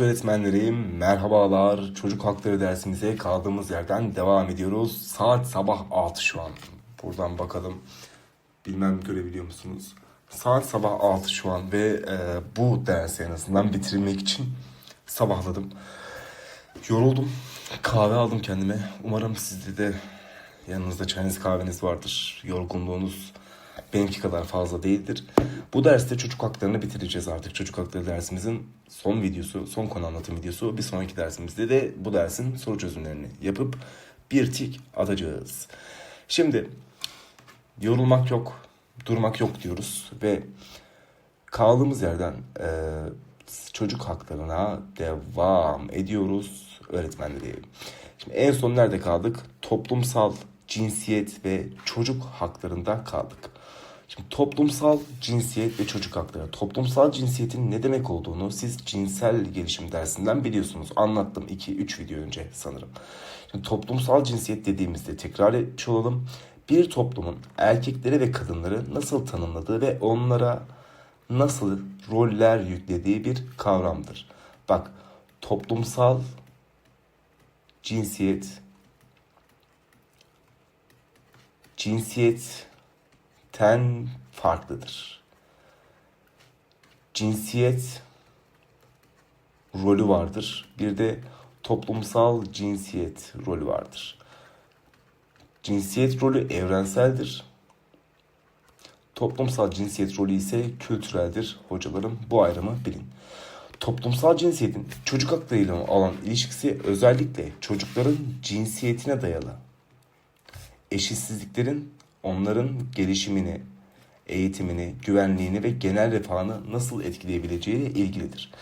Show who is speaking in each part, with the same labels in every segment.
Speaker 1: Öğretmenlerim merhabalar. Çocuk hakları dersimize kaldığımız yerden devam ediyoruz. Saat sabah 6 şu an. Buradan bakalım. Bilmem görebiliyor musunuz? Saat sabah 6 şu an ve e, bu dersi en azından bitirmek için sabahladım. Yoruldum. Kahve aldım kendime. Umarım sizde de yanınızda çayınız kahveniz vardır. Yorgunluğunuz benimki kadar fazla değildir. Bu derste çocuk haklarını bitireceğiz artık. Çocuk hakları dersimizin son videosu, son konu anlatım videosu. Bir sonraki dersimizde de bu dersin soru çözümlerini yapıp bir tik atacağız. Şimdi yorulmak yok, durmak yok diyoruz ve kaldığımız yerden e, çocuk haklarına devam ediyoruz öğretmenleri. Şimdi en son nerede kaldık? Toplumsal cinsiyet ve çocuk haklarında kaldık. Şimdi toplumsal cinsiyet ve çocuk hakları. Toplumsal cinsiyetin ne demek olduğunu siz cinsel gelişim dersinden biliyorsunuz. Anlattım 2-3 video önce sanırım. Şimdi toplumsal cinsiyet dediğimizde tekrar etmiş olalım. Bir toplumun erkekleri ve kadınları nasıl tanımladığı ve onlara nasıl roller yüklediği bir kavramdır. Bak toplumsal cinsiyet cinsiyetten farklıdır. Cinsiyet rolü vardır. Bir de toplumsal cinsiyet rolü vardır. Cinsiyet rolü evrenseldir. Toplumsal cinsiyet rolü ise kültüreldir hocalarım. Bu ayrımı bilin. Toplumsal cinsiyetin çocuk haklarıyla olan ilişkisi özellikle çocukların cinsiyetine dayalı. Eşitsizliklerin onların gelişimini, eğitimini, güvenliğini ve genel refahını nasıl etkileyebileceğiyle ilgilidir.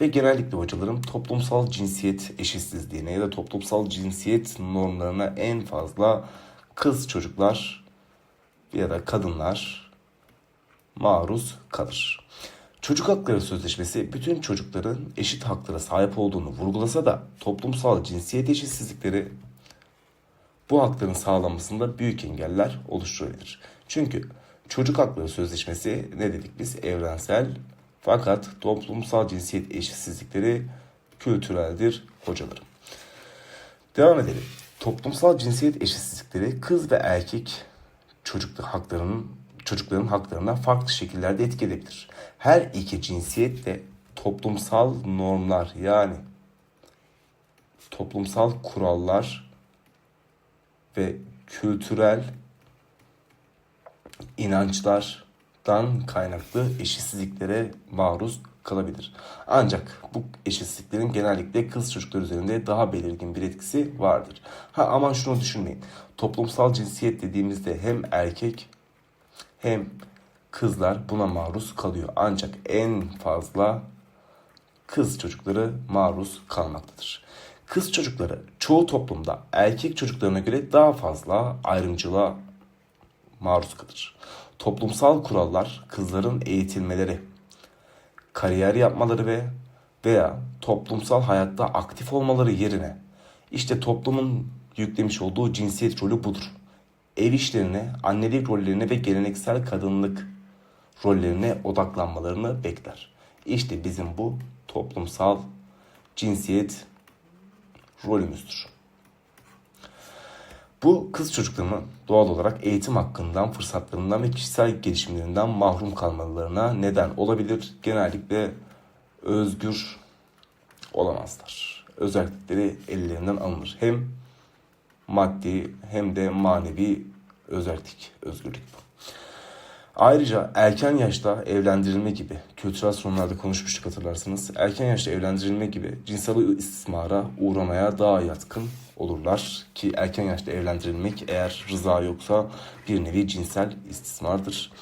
Speaker 1: Ve genellikle hocalarım toplumsal cinsiyet eşitsizliğine ya da toplumsal cinsiyet normlarına en fazla kız çocuklar ya da kadınlar maruz kalır. Çocuk Hakları Sözleşmesi bütün çocukların eşit haklara sahip olduğunu vurgulasa da toplumsal cinsiyet eşitsizlikleri bu hakların sağlanmasında büyük engeller oluşturabilir. Çünkü Çocuk Hakları Sözleşmesi ne dedik biz? Evrensel fakat toplumsal cinsiyet eşitsizlikleri kültüreldir hocalarım. Devam edelim. Toplumsal cinsiyet eşitsizlikleri kız ve erkek çocuk haklarının çocukların haklarına farklı şekillerde etki edebilir. Her iki cinsiyet de toplumsal normlar yani toplumsal kurallar ve kültürel inançlardan kaynaklı eşitsizliklere maruz kalabilir. Ancak bu eşitsizliklerin genellikle kız çocuklar üzerinde daha belirgin bir etkisi vardır. Ha aman şunu düşünmeyin. Toplumsal cinsiyet dediğimizde hem erkek hem kızlar buna maruz kalıyor. Ancak en fazla kız çocukları maruz kalmaktadır. Kız çocukları çoğu toplumda erkek çocuklarına göre daha fazla ayrımcılığa maruz kalır. Toplumsal kurallar kızların eğitilmeleri, kariyer yapmaları ve veya toplumsal hayatta aktif olmaları yerine işte toplumun yüklemiş olduğu cinsiyet rolü budur. Ev işlerine, annelik rollerine ve geleneksel kadınlık rollerine odaklanmalarını bekler. İşte bizim bu toplumsal cinsiyet rolümüzdür. Bu kız çocuklarının doğal olarak eğitim hakkından, fırsatlarından ve kişisel gelişimlerinden mahrum kalmalarına neden olabilir. Genellikle özgür olamazlar. Özellikleri ellerinden alınır. Hem maddi hem de manevi özellik, özgürlük bu. Ayrıca erken yaşta evlendirilme gibi, kültürel sorunlarda konuşmuştuk hatırlarsınız. Erken yaşta evlendirilme gibi cinsel istismara uğramaya daha yatkın olurlar. Ki erken yaşta evlendirilmek eğer rıza yoksa bir nevi cinsel istismardır.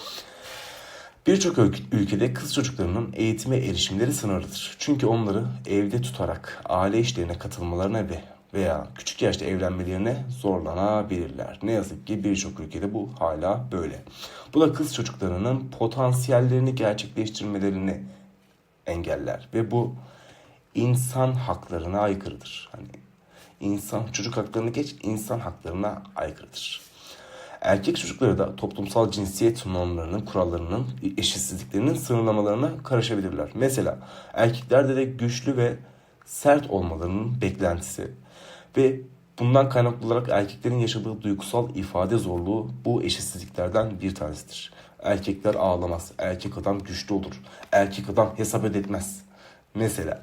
Speaker 1: Birçok ülkede kız çocuklarının eğitime erişimleri sınırlıdır. Çünkü onları evde tutarak aile işlerine katılmalarına ve veya küçük yaşta evlenmelerine zorlanabilirler. Ne yazık ki birçok ülkede bu hala böyle. Bu da kız çocuklarının potansiyellerini gerçekleştirmelerini engeller ve bu insan haklarına aykırıdır. Hani insan çocuk haklarını geç insan haklarına aykırıdır. Erkek çocukları da toplumsal cinsiyet normlarının, kurallarının, eşitsizliklerinin sınırlamalarına karışabilirler. Mesela erkeklerde de güçlü ve sert olmalarının beklentisi ve bundan kaynaklı olarak erkeklerin yaşadığı duygusal ifade zorluğu bu eşitsizliklerden bir tanesidir. Erkekler ağlamaz, erkek adam güçlü olur, erkek adam hesap ödetmez. Mesela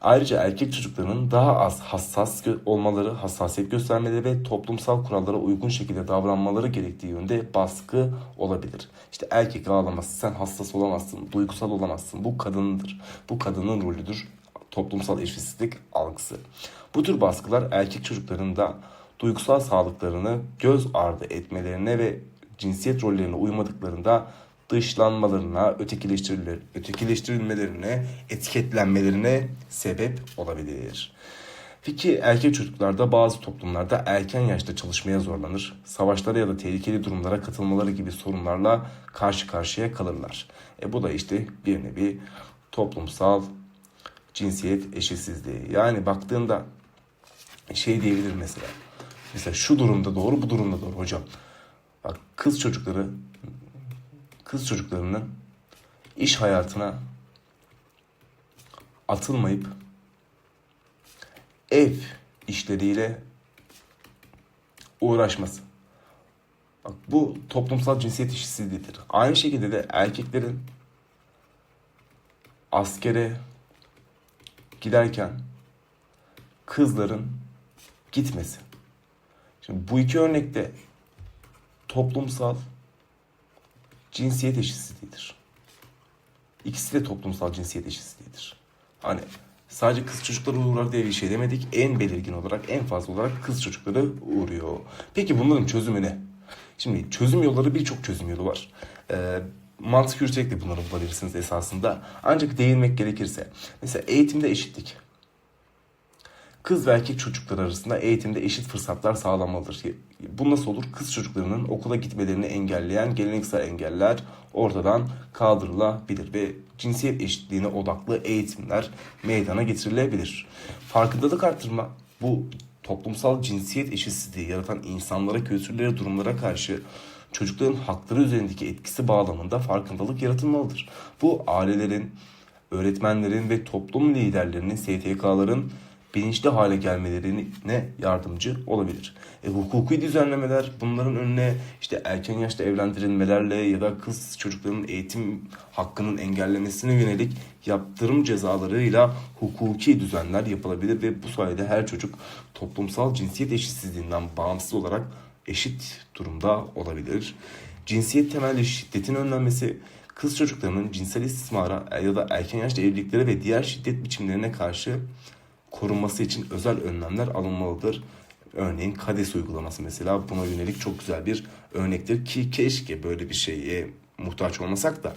Speaker 1: Ayrıca erkek çocuklarının daha az hassas olmaları, hassasiyet göstermeleri ve toplumsal kurallara uygun şekilde davranmaları gerektiği yönde baskı olabilir. İşte erkek ağlamaz, sen hassas olamazsın, duygusal olamazsın. Bu kadındır. Bu kadının rolüdür. Toplumsal eşitsizlik algısı. Bu tür baskılar erkek çocukların da duygusal sağlıklarını göz ardı etmelerine ve cinsiyet rollerine uymadıklarında dışlanmalarına, ötekileştirilir, ötekileştirilmelerine, etiketlenmelerine sebep olabilir. Peki erkek çocuklarda bazı toplumlarda erken yaşta çalışmaya zorlanır, savaşlara ya da tehlikeli durumlara katılmaları gibi sorunlarla karşı karşıya kalırlar. E bu da işte bir nevi toplumsal cinsiyet eşitsizliği. Yani baktığında şey diyebilir mesela. Mesela şu durumda doğru, bu durumda doğru hocam. Bak kız çocukları kız çocuklarının iş hayatına atılmayıp ev işleriyle uğraşması. Bak bu toplumsal cinsiyet eşitsizliğidir. Aynı şekilde de erkeklerin askere giderken kızların gitmesi. Şimdi bu iki örnekte toplumsal cinsiyet eşitsizliğidir. İkisi de toplumsal cinsiyet eşitsizliğidir. Hani sadece kız çocukları uğrar diye bir şey demedik. En belirgin olarak, en fazla olarak kız çocukları uğruyor. Peki bunların çözümü ne? Şimdi çözüm yolları birçok çözüm yolu var. Ee, mantık yürüterek de bunları bulabilirsiniz esasında. Ancak değinmek gerekirse. Mesela eğitimde eşitlik. Kız ve erkek çocuklar arasında eğitimde eşit fırsatlar sağlanmalıdır. Bu nasıl olur? Kız çocuklarının okula gitmelerini engelleyen geleneksel engeller ortadan kaldırılabilir ve cinsiyet eşitliğine odaklı eğitimler meydana getirilebilir. Farkındalık arttırma bu toplumsal cinsiyet eşitsizliği yaratan insanlara, kültürlere, durumlara karşı çocukların hakları üzerindeki etkisi bağlamında farkındalık yaratılmalıdır. Bu ailelerin, öğretmenlerin ve toplum liderlerinin, STK'ların bilinçli hale gelmelerine yardımcı olabilir. E, hukuki düzenlemeler bunların önüne işte erken yaşta evlendirilmelerle ya da kız çocuklarının eğitim hakkının engellemesine yönelik yaptırım cezalarıyla hukuki düzenler yapılabilir ve bu sayede her çocuk toplumsal cinsiyet eşitsizliğinden bağımsız olarak eşit durumda olabilir. Cinsiyet temelli şiddetin önlenmesi kız çocuklarının cinsel istismara ya da erken yaşta evliliklere ve diğer şiddet biçimlerine karşı korunması için özel önlemler alınmalıdır. Örneğin KADES uygulaması mesela buna yönelik çok güzel bir örnektir ki keşke böyle bir şeye muhtaç olmasak da.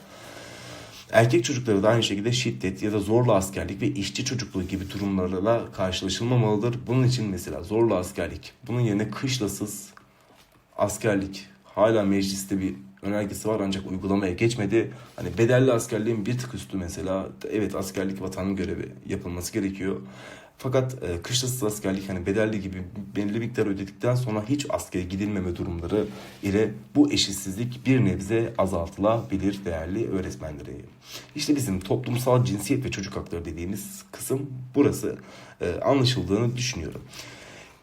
Speaker 1: Erkek çocukları da aynı şekilde şiddet ya da zorla askerlik ve işçi çocukluğu gibi durumlarla karşılaşılmamalıdır. Bunun için mesela zorla askerlik, bunun yerine kışlasız askerlik hala mecliste bir önergesi var ancak uygulamaya geçmedi. Hani bedelli askerliğin bir tık üstü mesela. Evet askerlik vatanın görevi yapılması gerekiyor. Fakat e, kışlasız askerlik hani bedelli gibi belli miktar ödedikten sonra hiç askere gidilmeme durumları ile bu eşitsizlik bir nebze azaltılabilir değerli öğretmenleri. İşte bizim toplumsal cinsiyet ve çocuk hakları dediğimiz kısım burası e, anlaşıldığını düşünüyorum.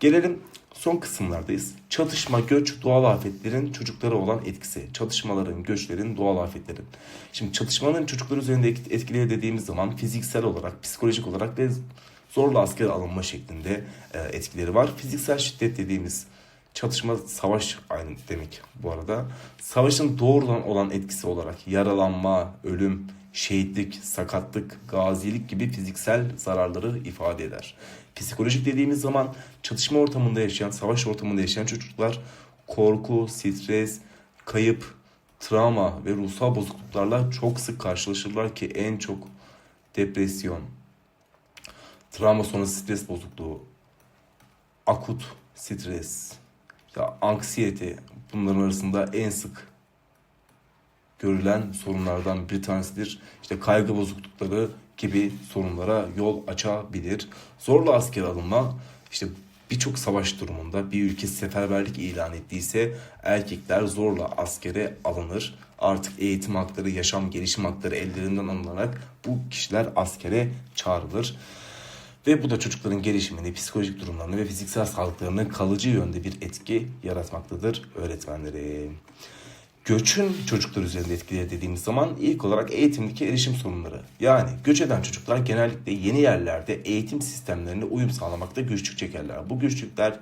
Speaker 1: Gelelim son kısımlardayız. Çatışma, göç, doğal afetlerin çocuklara olan etkisi. Çatışmaların, göçlerin, doğal afetlerin. Şimdi çatışmanın çocuklar üzerinde etkileri dediğimiz zaman fiziksel olarak, psikolojik olarak ve zorla askere alınma şeklinde e, etkileri var. Fiziksel şiddet dediğimiz çatışma, savaş aynı demek bu arada. Savaşın doğrudan olan etkisi olarak yaralanma, ölüm, şehitlik, sakatlık, gazilik gibi fiziksel zararları ifade eder. Psikolojik dediğimiz zaman çatışma ortamında yaşayan, savaş ortamında yaşayan çocuklar korku, stres, kayıp, travma ve ruhsal bozukluklarla çok sık karşılaşırlar ki en çok depresyon, travma sonrası stres bozukluğu, akut stres, ya anksiyete bunların arasında en sık görülen sorunlardan bir tanesidir. İşte kaygı bozuklukları gibi sorunlara yol açabilir. Zorla asker alınma işte birçok savaş durumunda bir ülke seferberlik ilan ettiyse erkekler zorla askere alınır. Artık eğitim hakları, yaşam, gelişim hakları ellerinden alınarak bu kişiler askere çağrılır. Ve bu da çocukların gelişimini, psikolojik durumlarını ve fiziksel sağlıklarını kalıcı yönde bir etki yaratmaktadır öğretmenleri. Göçün çocuklar üzerinde etkileri dediğimiz zaman ilk olarak eğitimdeki erişim sorunları. Yani göç eden çocuklar genellikle yeni yerlerde eğitim sistemlerine uyum sağlamakta güçlük çekerler. Bu güçlükler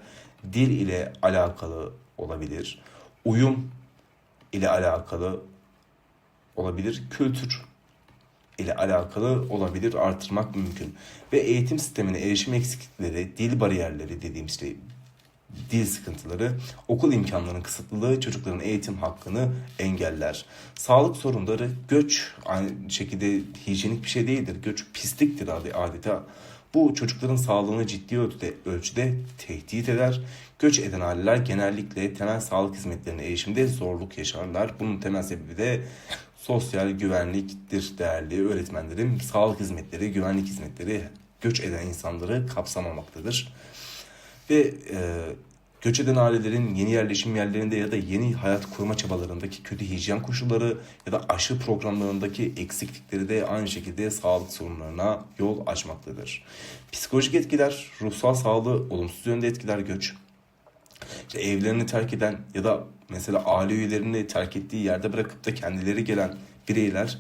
Speaker 1: dil ile alakalı olabilir, uyum ile alakalı olabilir, kültür ile alakalı olabilir, artırmak mümkün. Ve eğitim sistemine erişim eksiklikleri, dil bariyerleri dediğimiz şey, dil sıkıntıları, okul imkanlarının kısıtlılığı çocukların eğitim hakkını engeller. Sağlık sorunları, göç aynı şekilde hijyenik bir şey değildir. Göç pisliktir adeta. Bu çocukların sağlığını ciddi ölçüde, ölçüde tehdit eder. Göç eden aileler genellikle temel sağlık hizmetlerine erişimde zorluk yaşarlar. Bunun temel sebebi de sosyal güvenliktir değerli öğretmenlerim. Sağlık hizmetleri, güvenlik hizmetleri göç eden insanları kapsamamaktadır. Ve e, göç eden ailelerin yeni yerleşim yerlerinde ya da yeni hayat kurma çabalarındaki kötü hijyen koşulları ya da aşı programlarındaki eksiklikleri de aynı şekilde sağlık sorunlarına yol açmaktadır. Psikolojik etkiler, ruhsal sağlığı olumsuz yönde etkiler göç. İşte evlerini terk eden ya da mesela aile üyelerini terk ettiği yerde bırakıp da kendileri gelen bireyler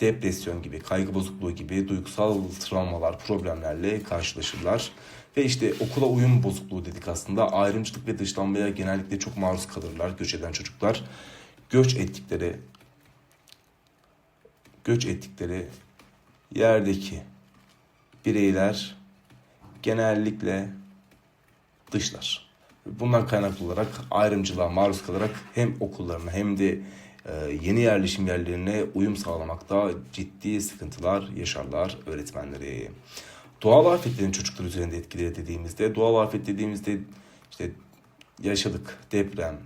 Speaker 1: depresyon gibi, kaygı bozukluğu gibi duygusal travmalar, problemlerle karşılaşırlar. Ve işte okula uyum bozukluğu dedik aslında. Ayrımcılık ve dışlanmaya genellikle çok maruz kalırlar göç eden çocuklar. Göç ettikleri göç ettikleri yerdeki bireyler genellikle dışlar. Bundan kaynaklı olarak ayrımcılığa maruz kalarak hem okullarına hem de e, yeni yerleşim yerlerine uyum sağlamakta ciddi sıkıntılar yaşarlar öğretmenleri. Doğal afetlerin çocuklar üzerinde etkileri dediğimizde, doğal afet dediğimizde işte yaşadık deprem,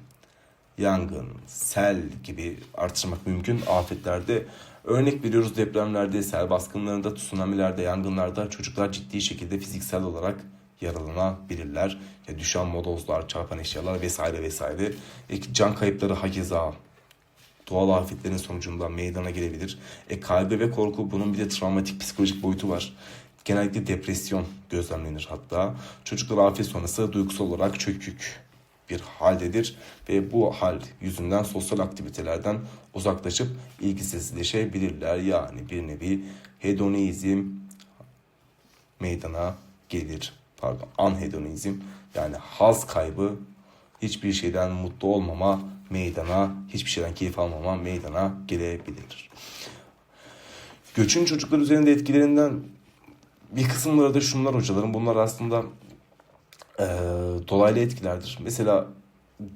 Speaker 1: yangın, sel gibi artırmak mümkün afetlerde. Örnek veriyoruz depremlerde, sel baskınlarında, tsunamilerde, yangınlarda çocuklar ciddi şekilde fiziksel olarak yaralanabilirler. Ya düşen molozlar, çarpan eşyalar vesaire vesaire. E, can kayıpları hakeza doğal afetlerin sonucunda meydana gelebilir. E, kaygı ve korku bunun bir de travmatik psikolojik boyutu var. Genellikle depresyon gözlemlenir hatta. Çocuklar afet sonrası duygusal olarak çökük bir haldedir ve bu hal yüzünden sosyal aktivitelerden uzaklaşıp ilgisizleşebilirler. Yani bir nevi hedonizm meydana gelir. Pardon, anhedonizm yani haz kaybı, hiçbir şeyden mutlu olmama meydana, hiçbir şeyden keyif almama meydana gelebilir. Göçün çocuklar üzerinde etkilerinden bir kısımları da şunlar hocalarım. Bunlar aslında e, dolaylı etkilerdir. Mesela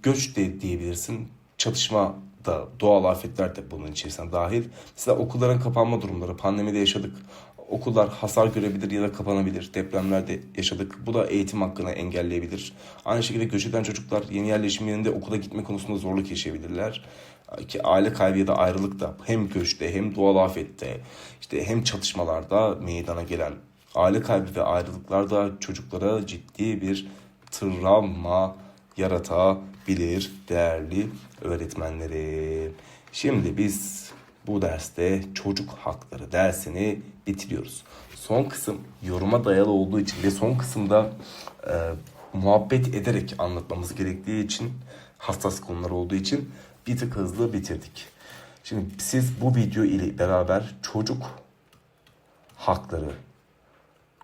Speaker 1: göç de diyebilirsin. Çatışma da doğal afetler de bunun içerisine dahil. Mesela okulların kapanma durumları pandemide yaşadık. Okullar hasar görebilir ya da kapanabilir. Depremlerde yaşadık. Bu da eğitim hakkını engelleyebilir. Aynı şekilde göç eden çocuklar yeni yerleşim yerinde okula gitme konusunda zorluk yaşayabilirler. Ki aile kaybı ya da ayrılık da hem göçte hem doğal afette işte hem çatışmalarda meydana gelen aile kaybı ve ayrılıklar da çocuklara ciddi bir travma yaratabilir değerli öğretmenlerim. Şimdi biz bu derste çocuk hakları dersini bitiriyoruz. Son kısım yoruma dayalı olduğu için ve son kısımda e, muhabbet ederek anlatmamız gerektiği için hassas konular olduğu için bir tık hızlı bitirdik. Şimdi siz bu video ile beraber çocuk hakları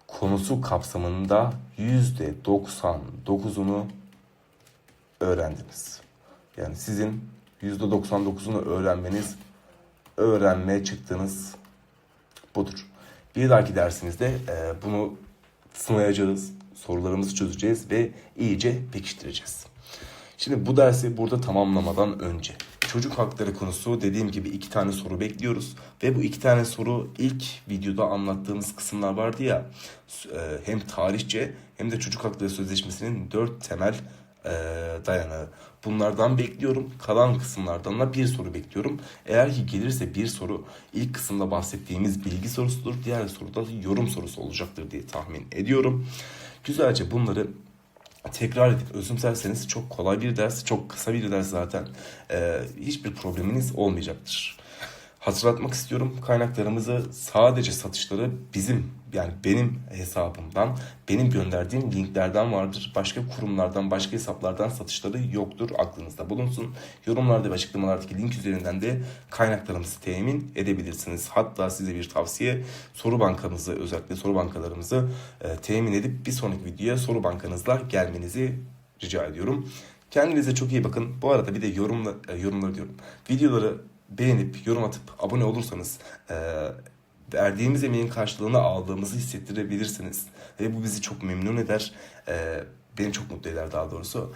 Speaker 1: konusu kapsamında %99'unu öğrendiniz. Yani sizin %99'unu öğrenmeniz, öğrenmeye çıktığınız budur. Bir dahaki dersimizde e, bunu sınayacağız, sorularımızı çözeceğiz ve iyice pekiştireceğiz. Şimdi bu dersi burada tamamlamadan önce çocuk hakları konusu dediğim gibi iki tane soru bekliyoruz. Ve bu iki tane soru ilk videoda anlattığımız kısımlar vardı ya e, hem tarihçe hem de çocuk hakları sözleşmesinin dört temel e, dayanağı. Bunlardan bekliyorum. Kalan kısımlardan da bir soru bekliyorum. Eğer ki gelirse bir soru ilk kısımda bahsettiğimiz bilgi sorusudur. Diğer soruda yorum sorusu olacaktır diye tahmin ediyorum. Güzelce bunları tekrar edip özümserseniz çok kolay bir ders, çok kısa bir ders zaten. Ee, hiçbir probleminiz olmayacaktır. Hatırlatmak istiyorum kaynaklarımızı sadece satışları bizim yani benim hesabımdan, benim gönderdiğim linklerden vardır. Başka kurumlardan, başka hesaplardan satışları yoktur. Aklınızda bulunsun. Yorumlarda ve açıklamalardaki link üzerinden de kaynaklarımızı temin edebilirsiniz. Hatta size bir tavsiye soru bankamızı özellikle soru bankalarımızı e, temin edip bir sonraki videoya soru bankanızla gelmenizi rica ediyorum. Kendinize çok iyi bakın. Bu arada bir de yorumla, e, yorumları diyorum. Videoları beğenip yorum atıp abone olursanız e, verdiğimiz emeğin karşılığını aldığımızı hissettirebilirsiniz. Ve bu bizi çok memnun eder. E, beni çok mutlu eder daha doğrusu.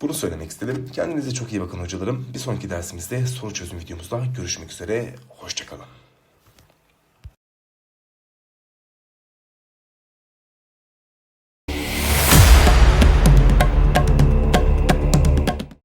Speaker 1: Bunu söylemek istedim. Kendinize çok iyi bakın hocalarım. Bir sonraki dersimizde soru çözüm videomuzda görüşmek üzere. Hoşçakalın.